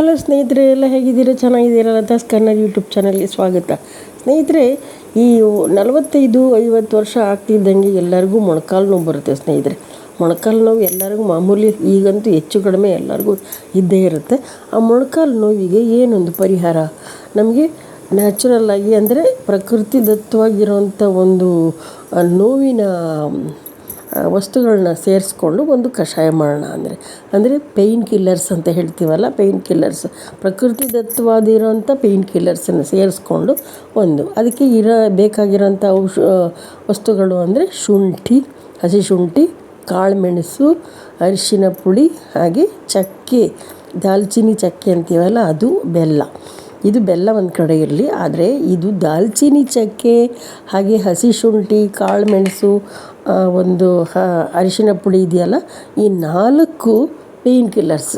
Hello ಸ್ನೇಹಿತರೆ, ಎಲ್ಲ ಹೇಗಿದ್ದೀರಾ? ಚೆನ್ನಾಗಿದ್ದೀರಾ? ಲತಾಸ್ ಕನ್ನಡ ಯೂಟ್ಯೂಬ್ ಚಾನಲ್ಗೆ ಸ್ವಾಗತ. ಸ್ನೇಹಿತರೆ, ಈ ನಲವತ್ತೈದು, ಐವತ್ತು ವರ್ಷ ಆಗ್ತಿದ್ದಂಗೆ ಎಲ್ಲರಿಗೂ ಮೊಣಕಾಲು ನೋವು ಬರುತ್ತೆ ಸ್ನೇಹಿತರೆ. ಮೊಣಕಾಲು ನೋವು ಎಲ್ಲರಿಗೂ ಮಾಮೂಲಿ, ಈಗಂತೂ ಹೆಚ್ಚು ಕಡಿಮೆ ಎಲ್ಲರಿಗೂ ಇದ್ದೇ ಇರುತ್ತೆ. ಆ ಮೊಣಕಾಲು ನೋವಿಗೆ ಏನೊಂದು ಪರಿಹಾರ? ನಮಗೆ ನ್ಯಾಚುರಲ್ ಆಗಿ ಅಂದರೆ ಪ್ರಕೃತಿ ದತ್ತವಾಗಿರುವಂಥ ಒಂದು ನೋವಿನ ವಸ್ತುಗಳನ್ನ ಸೇರಿಸ್ಕೊಂಡು ಒಂದು ಕಷಾಯ ಮಾಡೋಣ ಅಂದರೆ. ಅಂದರೆ ಪೇಯ್ನ್ ಕಿಲ್ಲರ್ಸ್ ಅಂತ ಹೇಳ್ತೀವಲ್ಲ ಪೇಯ್ನ್ ಕಿಲ್ಲರ್ಸ್. ಪ್ರಕೃತಿ ದತ್ತವಾದಿರೋಂಥ ಪೇಯ್ನ್ ಕಿಲ್ಲರ್ಸನ್ನು ಸೇರಿಸ್ಕೊಂಡು ಒಂದು. ಅದಕ್ಕೆ ಇರೋ ಬೇಕಾಗಿರೋಂಥ ಔಷ ವಸ್ತುಗಳು ಅಂದರೆ ಶುಂಠಿ, ಹಸಿ ಶುಂಠಿ, ಕಾಳುಮೆಣಸು, ಅರಿಶಿನ ಪುಡಿ ಹಾಗೆ ಚಕ್ಕೆ, ದಾಲ್ಚಿನ್ನಿ ಚಕ್ಕೆ ಅಂತೀವಲ್ಲ, ಅದು ಬೆಲ್ಲ. ಇದು ಬೆಲ್ಲ ಒಂದು ಕಡೆ ಇರಲಿ, ಆದರೆ ಇದು ದಾಲ್ಚಿನ್ನಿ ಚಕ್ಕೆ, ಹಾಗೆ ಹಸಿ ಶುಂಠಿ ಕಾಳುಮೆಣಸು ಒಂದು, ಹ, ಅರಿಶಿನ ಪುಡಿ ಇದೆಯಲ್ಲ, ಈ ನಾಲ್ಕು ಪೇಯ್ನ್ ಕಿಲ್ಲರ್ಸ್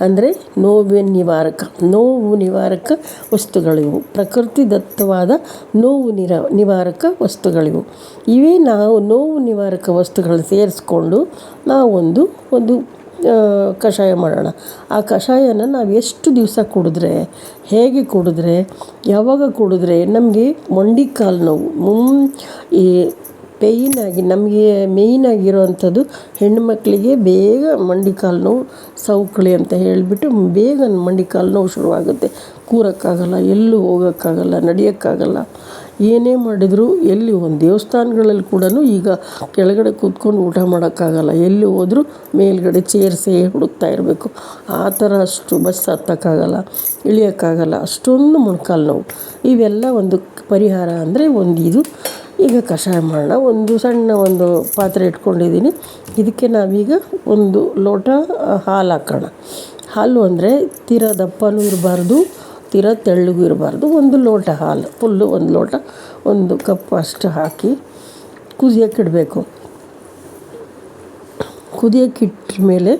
ಅಂದರೆ ನೋವಿನ ನಿವಾರಕ, ನೋವು ನಿವಾರಕ ವಸ್ತುಗಳಿವು. ಪ್ರಕೃತಿ ದತ್ತವಾದ ನೋವು ನಿರ, ನಿವಾರಕ ವಸ್ತುಗಳಿವು. ಇವೇ ನಾವು ನೋವು ನಿವಾರಕ ವಸ್ತುಗಳು ಸೇರಿಸ್ಕೊಂಡು ನಾವೊಂದು, ಒಂದು ಕಷಾಯ ಮಾಡೋಣ. ಆ ಕಷಾಯನ ನಾವು ಎಷ್ಟು ದಿವಸ ಕುಡಿದ್ರೆ, ಹೇಗೆ ಕುಡಿದ್ರೆ, ಯಾವಾಗ ಕುಡಿದ್ರೆ, ನಮಗೆ ಮಂಡಿ ಕಾಲು ನೋವು, ಮುಂ, ಈ ಪೇಯ್ನಾಗಿ ನಮಗೆ ಮೇಯ್ನಾಗಿರುವಂಥದ್ದು ಹೆಣ್ಣು ಮಕ್ಕಳಿಗೆ ಬೇಗ ಮಂಡಿ ಕಾಲು ನೋವು ಸೌಕಳಿ ಅಂತ ಹೇಳಿಬಿಟ್ಟು ಬೇಗ ಮಂಡಿ ಕಾಲು ನೋವು ಶುರುವಾಗುತ್ತೆ. ಕೂರೋಕ್ಕಾಗಲ್ಲ, ಎಲ್ಲೂ ಹೋಗೋಕ್ಕಾಗಲ್ಲ, ನಡೆಯೋಕ್ಕಾಗಲ್ಲ. ಏನೇ ಮಾಡಿದರೂ ಎಲ್ಲಿ ಒಂದು ದೇವಸ್ಥಾನಗಳಲ್ಲಿ ಕೂಡ ಈಗ ಕೆಳಗಡೆ ಕೂತ್ಕೊಂಡು ಊಟ ಮಾಡೋಕ್ಕಾಗಲ್ಲ. ಎಲ್ಲಿ ಹೋದರೂ ಮೇಲ್ಗಡೆ ಚೇರ್ಸೇ ಹುಡುಕ್ತಾ ಇರಬೇಕು. ಆ ಥರ ಅಷ್ಟು ಬಸ್ ಹತ್ತಕ್ಕಾಗಲ್ಲ, ಇಳಿಯೋಕ್ಕಾಗಲ್ಲ. ಅಷ್ಟೊಂದು ಮೊಣಕಾಲು ನೋವು. ಇವೆಲ್ಲ ಒಂದು ಪರಿಹಾರ ಅಂದರೆ ಒಂದು ಇದು. ಈಗ ಕಷಾಯ ಮಾಡೋಣ. ಒಂದು ಸಣ್ಣ ಒಂದು ಪಾತ್ರೆ ಇಟ್ಕೊಂಡಿದ್ದೀನಿ. ಇದಕ್ಕೆ ನಾವೀಗ ಒಂದು ಲೋಟ ಹಾಲು ಹಾಕೋಣ. ಹಾಲು ಅಂದರೆ ತೀರಾ ದಪ್ಪನೂ ಇರಬಾರ್ದು, ತೀರ ತೆಳ್ಳಗೂ ಇರಬಾರ್ದು. ಒಂದು ಲೋಟ ಹಾಲು, ಫುಲ್ಲು ಒಂದು ಲೋಟ, ಒಂದು ಕಪ್ ಅಷ್ಟು ಹಾಕಿ ಕುದಿಯೋಕ್ಕಿಡಬೇಕು ಇಡಬೇಕು. ಮೇಲೆ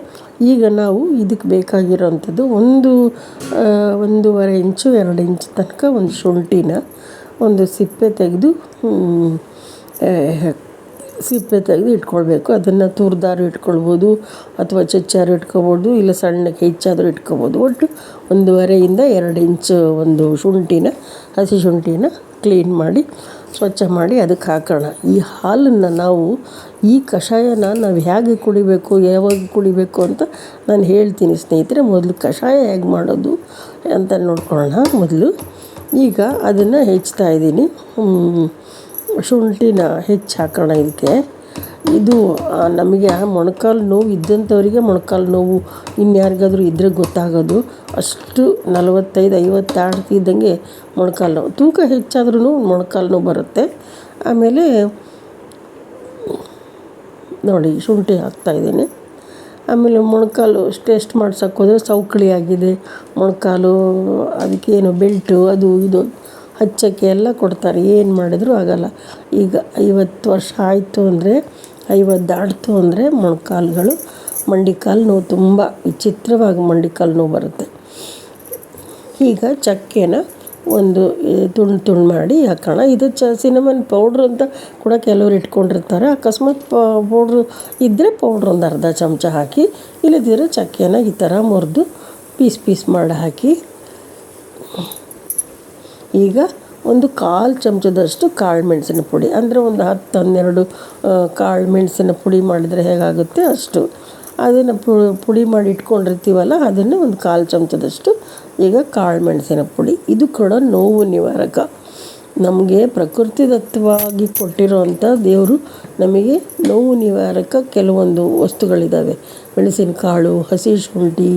ಈಗ ನಾವು ಇದಕ್ಕೆ ಬೇಕಾಗಿರೋವಂಥದ್ದು ಒಂದು ಒಂದೂವರೆ ಇಂಚು, ಎರಡು ಇಂಚು ತನಕ ಒಂದು ಶುಂಠಿನ ಒಂದು ಸಿಪ್ಪೆ ತೆಗೆದು ಸಿಪ್ಪೆ ತೆಗೆದು ಇಟ್ಕೊಳ್ಬೇಕು. ಅದನ್ನು ತುರಿದಾರು ಇಟ್ಕೊಳ್ಬೋದು ಅಥವಾ ಚಚ್ಚಾರು ಇಟ್ಕೊಬೋದು ಇಲ್ಲ ಸಣ್ಣಕ್ಕೆ ಹೆಚ್ಚಾದರೂ ಇಟ್ಕೊಬೋದು ಒಟ್ಟು ಒಂದೂವರೆಯಿಂದ ಎರಡು ಇಂಚು ಒಂದು ಶುಂಠಿನ, ಹಸಿ ಶುಂಠಿನ ಕ್ಲೀನ್ ಮಾಡಿ, ಸ್ವಚ್ಛ ಮಾಡಿ ಅದಕ್ಕೆ ಹಾಕೋಣ. ಈ ಹಾಲನ್ನು ನಾವು, ಈ ಕಷಾಯನ ನಾವು ಹೇಗೆ ಕುಡಿಬೇಕು, ಯಾವಾಗ ಕುಡಿಬೇಕು ಅಂತ ನಾನು ಹೇಳ್ತೀನಿ ಸ್ನೇಹಿತರೆ. ಮೊದಲು ಕಷಾಯ ಹೇಗೆ ಮಾಡೋದು ಅಂತ ನೋಡ್ಕೊಳ್ಳೋಣ. ಮೊದಲು ಈಗ ಅದನ್ನು ಹೆಚ್ಚ್ತಾ ಇದ್ದೀನಿ. ಶುಂಠಿನ ಹೆಚ್ಚು ಹಾಕೋಣ ಇದಕ್ಕೆ. ಇದು ನಮಗೆ ಮೊಣ್ಕಾಲು ನೋವು ಇದ್ದಂಥವರಿಗೆ ಮೊಣಕಾಲು ನೋವು ಇನ್ಯಾರಿಗಾದರೂ ಇದ್ದರೆ ಗೊತ್ತಾಗೋದು. ಅಷ್ಟು ನಲವತ್ತೈದು ಐವತ್ತು ಆಡ್ತಿದ್ದಂಗೆ ಮೊಣಕಾಲು ನೋವು. ತೂಕ ಹೆಚ್ಚಾದ್ರೂ ಮೊಣಕಾಲು ನೋವು ಬರುತ್ತೆ. ಆಮೇಲೆ, ನೋಡಿ, ಶುಂಠಿ ಹಾಕ್ತಾಯಿದ್ದೀನಿ ಆಮೇಲೆ ಮೊಣಕಾಲು ಟೆಸ್ಟ್ ಮಾಡ್ಸೋಕ್ಕೋದ್ರೆ ಹೋದರೆ ಆಗಿದೆ. ಮೊಣಕಾಲು ಅದಕ್ಕೇನು ಬೆಲ್ಟು, ಅದು ಇದು ಹಚ್ಚಕ್ಕೆ ಎಲ್ಲ ಕೊಡ್ತಾರೆ. ಏನು ಮಾಡಿದರೂ ಆಗಲ್ಲ. ಈಗ ಐವತ್ತು ವರ್ಷ ಆಯಿತು ಅಂದರೆ, ಐವತ್ತು ದಾಟ್ತು ಅಂದರೆ ಮೊಣಕಾಲುಗಳು, ಮಂಡಿಕಾಲು ನೋವು ತುಂಬ ವಿಚಿತ್ರವಾಗಿ ಮಂಡಿಕಾಲು ನೋವು ಬರುತ್ತೆ. ಈಗ ಚಕ್ಕೆನ ಒಂದು ತುಂಡು ತುಂಡು ಮಾಡಿ ಹಾಕೋಣ. ಇದು ಚ, ಸಿನಮನ್ ಪೌಡ್ರ್ ಅಂತ ಕೂಡ ಕೆಲವರು ಇಟ್ಕೊಂಡಿರ್ತಾರೆ. ಅಕಸ್ಮಾತ್ ಪೌಡ್ರು ಇದ್ದರೆ ಪೌಡ್ರ್ ಒಂದು ಅರ್ಧ ಚಮಚ ಹಾಕಿ ಇಲ್ಲದಿದ್ದರೆ ಚಕ್ಕೆನ ಈ ಥರ ಮುರಿದು ಪೀಸ್ ಪೀಸ್ ಮಾಡಿ ಹಾಕಿ. ಈಗ ಒಂದು ಕಾಲು ಚಮಚದಷ್ಟು ಕಾಳು ಮೆಣಸಿನ ಪುಡಿ. ಅಂದರೆ ಒಂದು ಹತ್ತು, ಹನ್ನೆರಡು ಕಾಳು ಮೆಣಸಿನ ಪುಡಿ ಮಾಡಿದರೆ ಹೇಗಾಗುತ್ತೆ? ಅಷ್ಟು. ಅದನ್ನು ಪುಡಿ ಮಾಡಿ ಇಟ್ಕೊಂಡಿರ್ತೀವಲ್ಲ, ಅದನ್ನು ಒಂದು ಕಾಲು ಚಮಚದಷ್ಟು ಈಗ ಕಾಳು ಮೆಣಸಿನ ಪುಡಿ. ಇದು ಕೂಡ ನೋವು ನಿವಾರಕ. ನಮಗೆ ಪ್ರಕೃತಿದತ್ತವಾಗಿ ಕೊಟ್ಟಿರೋವಂಥ ದೇವರು ನಮಗೆ ನೋವು ನಿವಾರಕ ಕೆಲವೊಂದು ವಸ್ತುಗಳಿದ್ದಾವೆ ಮೆಣಸಿನಕಾಳು, ಹಸಿ ಶುಂಠಿ,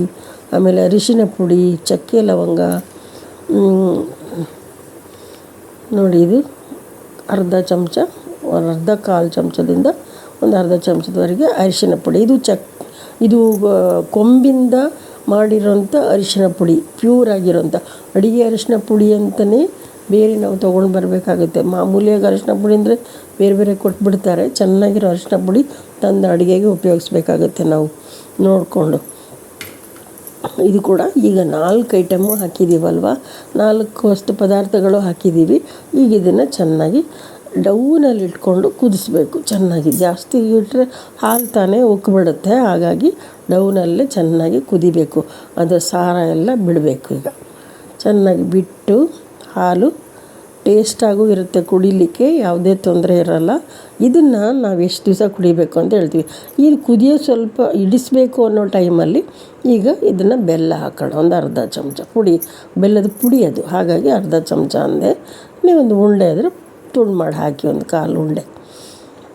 ಆಮೇಲೆ ಅರಿಶಿನ ಪುಡಿ, ಚಕ್ಕೆ ಲವಂಗ ನೋಡಿ ಇದು ಅರ್ಧ ಚಮಚ ಅರ್ಧ ಕಾಲು ಚಮಚದಿಂದ ಒಂದು ಅರ್ಧ ಚಮಚದವರೆಗೆ ಅರಿಶಿನ ಪುಡಿ. ಇದು ಚಕ್ ಇದು ಕೊಂಬಿಂದ ಮಾಡಿರೋಂಥ ಅರಿಶಿನ ಪುಡಿ, ಪ್ಯೂರ್ ಆಗಿರೋಂಥ. ಅಡುಗೆ ಅರಿಶಿನ ಪುಡಿ ಅಂತಲೇ ಬೇರೆ ನಾವು ತೊಗೊಂಡು ಬರಬೇಕಾಗುತ್ತೆ. ಮಾಮೂಲಿಯಾಗಿ ಅರಿಶಿನ ಪುಡಿ ಅಂದರೆ ಬೇರೆ ಬೇರೆ ಕೊಟ್ಬಿಡ್ತಾರೆ. ಚೆನ್ನಾಗಿರೋ ಅರಿಶಿನ ಪುಡಿ ತಂದು ಅಡುಗೆಗೆ ಉಪಯೋಗಿಸ್ಬೇಕಾಗುತ್ತೆ ನಾವು. ನೋಡಿಕೊಂಡು. ಇದು ಕೂಡ ಈಗ ನಾಲ್ಕು ಐಟಮು ಹಾಕಿದ್ದೀವಲ್ವ? ನಾಲ್ಕು ವಸ್ತು ಪದಾರ್ಥಗಳು ಹಾಕಿದ್ದೀವಿ. ಈಗ ಇದನ್ನು ಚೆನ್ನಾಗಿ ಡೌನಲ್ಲಿ ಇಟ್ಕೊಂಡು ಕುದಿಸ್ಬೇಕು. ಚೆನ್ನಾಗಿ ಜಾಸ್ತಿ ಇಟ್ಟರೆ ಹಾಲು ತಾನೇ ಉಕ್ಕಿಬಿಡುತ್ತೆ ಹಾಗಾಗಿ ಡೌನಲ್ಲೇ ಚೆನ್ನಾಗಿ ಕುದಿಬೇಕು. ಅದು ಸಾರ ಎಲ್ಲ ಬಿಡಬೇಕು ಈಗ. ಚೆನ್ನಾಗಿ ಬಿಟ್ಟು ಹಾಲು ಟೇಸ್ಟಾಗೂ ಇರುತ್ತೆ. ಕುಡಿಲಿಕ್ಕೆ ಯಾವುದೇ ತೊಂದರೆ ಇರಲ್ಲ. ಇದನ್ನು ನಾವು ಎಷ್ಟು ದಿವಸ ಕುಡಿಬೇಕು ಅಂತ ಹೇಳ್ತೀವಿ. ಇದು ಕುದಿಯೋ ಸ್ವಲ್ಪ ಇಡಿಸ್ಬೇಕು ಅನ್ನೋ ಟೈಮಲ್ಲಿ ಈಗ ಇದನ್ನು ಬೆಲ್ಲ ಹಾಕೋಣ. ಒಂದು ಅರ್ಧ ಚಮಚ ಪುಡಿ, ಬೆಲ್ಲದ ಪುಡಿ ಅದು. ಹಾಗಾಗಿ ಅರ್ಧ ಚಮಚ ಅಂದೆ. ನೀವೊಂದು ಉಂಡೆ ಆದರೆ ತುಂಡು ಮಾಡಿ ಹಾಕಿ ಒಂದು ಕಾಲು ಉಂಡೆ.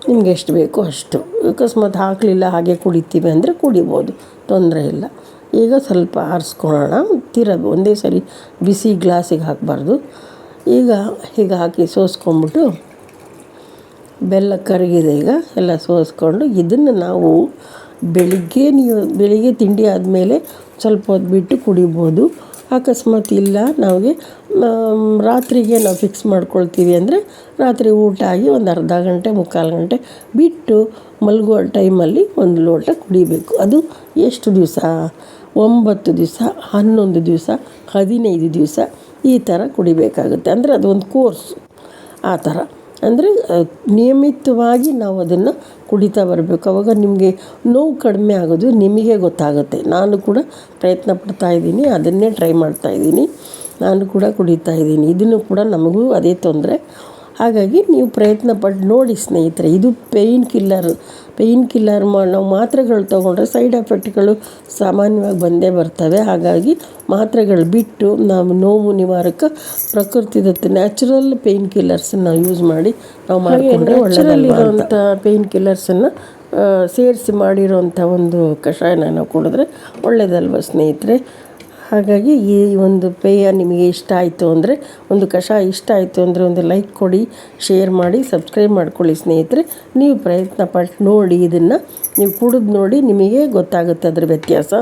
ನಿಮ್ಗೆ ಎಷ್ಟು ಬೇಕೋ ಅಷ್ಟು. ಅಕಸ್ಮಾತ್ ಹಾಕಲಿಲ್ಲ, ಹಾಗೆ ಕುಡಿತೀವಿ ಅಂದರೆ ಕುಡಿಬೋದು, ತೊಂದರೆ ಇಲ್ಲ. ಈಗ ಸ್ವಲ್ಪ ಆರಿಸ್ಕೊಳ್ಳೋಣ. ತೀರ ಒಂದೇ ಸರಿ ಬಿಸಿ ಗ್ಲಾಸಿಗೆ ಹಾಕಬಾರ್ದು. ಈಗ ಹೀಗೆ ಹಾಕಿ ಸೋಸ್ಕೊಂಬಿಟ್ಟು ಬೆಲ್ಲ ಕರಗಿದೆ ಈಗ, ಎಲ್ಲ ಸೋಸ್ಕೊಂಡು ಇದನ್ನು ನಾವು ಬೆಳಿಗ್ಗೆ ನೀವು, ಬೆಳಿಗ್ಗೆ ತಿಂಡಿ ಆದಮೇಲೆ ಸ್ವಲ್ಪ ಹೊತ್ತು ಬಿಟ್ಟು ಕುಡಿಬೋದು. ಅಕಸ್ಮಾತ್ ಇಲ್ಲ ನಮಗೆ ರಾತ್ರಿಗೆ ನಾವು ಫಿಕ್ಸ್ ಮಾಡ್ಕೊಳ್ತೀವಿ ಅಂದರೆ ರಾತ್ರಿ ಊಟ ಆಗಿ ಒಂದು ಅರ್ಧ ಗಂಟೆ, ಮುಕ್ಕಾಲು ಗಂಟೆ ಬಿಟ್ಟು ಮಲಗುವ ಟೈಮಲ್ಲಿ ಒಂದು ಲೋಟ ಕುಡಿಬೇಕು. ಅದು ಎಷ್ಟು ದಿವಸ? ಒಂಬತ್ತು ದಿವಸ, ಹನ್ನೊಂದು ದಿವಸ, ಹದಿನೈದು ದಿವಸ ಈ ಥರ ಕುಡಿಬೇಕಾಗುತ್ತೆ. ಅಂದರೆ ಅದೊಂದು ಕೋರ್ಸ್. ಆ ಥರ ಅಂದರೆ ನಿಯಮಿತವಾಗಿ ನಾವು ಅದನ್ನು ಕುಡಿತಾ ಬರಬೇಕು. ಅವಾಗ ನಿಮಗೆ ನೋವು ಕಡಿಮೆ ಆಗೋದು ನಿಮಗೆ ಗೊತ್ತಾಗುತ್ತೆ. ನಾನು ಕೂಡ ಪ್ರಯತ್ನ ಪಡ್ತಾ ಇದ್ದೀನಿ, ಅದನ್ನೇ ಟ್ರೈ ಮಾಡ್ತಾ ಇದ್ದೀನಿ. ನಾನು ಕೂಡ ಕುಡಿತಾ ಇದ್ದೀನಿ. ಇದನ್ನು ಕೂಡ ನಮಗೂ ಅದೇ ತೊಂದರೆ. ಹಾಗಾಗಿ ನೀವು ಪ್ರಯತ್ನ ಪಟ್ಟು ನೋಡಿ ಸ್ನೇಹಿತರೆ ಇದು ಪೇಯ್ನ್ ಕಿಲ್ಲರ್ ಪೇಯ್ನ್ ಕಿಲ್ಲರ್ ಮಾ ನಾವು ಮಾತ್ರೆಗಳು ತೊಗೊಂಡ್ರೆ ಸೈಡ್ ಎಫೆಕ್ಟ್ಗಳು ಸಾಮಾನ್ಯವಾಗಿ ಬಂದೇ ಬರ್ತವೆ. ಹಾಗಾಗಿ ಮಾತ್ರೆಗಳು ಬಿಟ್ಟು ನಾವು ನೋವು ನಿವಾರಕ ಪ್ರಕೃತಿದತ್ತ ನ್ಯಾಚುರಲ್ ಪೇಯ್ನ್ ಕಿಲ್ಲರ್ಸನ್ನು ಯೂಸ್ ಮಾಡಿ ನಾವು ಮಾಡಿಕೊಂಡ್ರೆ ಒಳ್ಳೆಯದಲ್ಲಿರುವಂಥ ಪೇಯ್ನ್ ಕಿಲ್ಲರ್ಸನ್ನು ಸೇರಿಸಿ ಮಾಡಿರೋಂಥ ಒಂದು ಕಷಾಯನ ನಾವು ಕುಡಿದ್ರೆ ಒಳ್ಳೆಯದಲ್ವ ಸ್ನೇಹಿತರೆ? ಹಾಗಾಗಿ ಈ ಒಂದು ಪೇಯ ನಿಮಗೆ ಇಷ್ಟ ಆಯಿತು ಅಂದರೆ, ಒಂದು ಕಷಾಯ ಇಷ್ಟ ಆಯಿತು ಅಂದರೆ ಒಂದು ಲೈಕ್ ಕೊಡಿ ಶೇರ್ ಮಾಡಿ ಸಬ್ಸ್ಕ್ರೈಬ್ ಮಾಡ್ಕೊಳ್ಳಿ ಸ್ನೇಹಿತರೆ. ನೀವು ಪ್ರಯತ್ನ ಪಟ್ಟು ನೋಡಿ ಇದನ್ನು, ನೀವು ಕುಡಿದು ನೋಡಿ ನಿಮಗೆ ಗೊತ್ತಾಗುತ್ತೆ ಅದರ ವ್ಯತ್ಯಾಸ.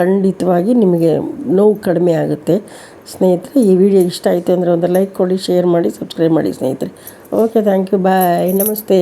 ಖಂಡಿತವಾಗಿ ನಿಮಗೆ ನೋವು ಕಡಿಮೆ ಆಗುತ್ತೆ. ಸ್ನೇಹಿತರೆ, ಈ ವಿಡಿಯೋ ಇಷ್ಟ ಆಯಿತು ಅಂದರೆ ಒಂದು ಲೈಕ್ ಕೊಡಿ ಶೇರ್ ಮಾಡಿ ಸಬ್ಸ್ಕ್ರೈಬ್ ಮಾಡಿ ಸ್ನೇಹಿತರೆ. ಓಕೆ ಥ್ಯಾಂಕ್ ಯು ಬಾಯ್ ನಮಸ್ತೆ.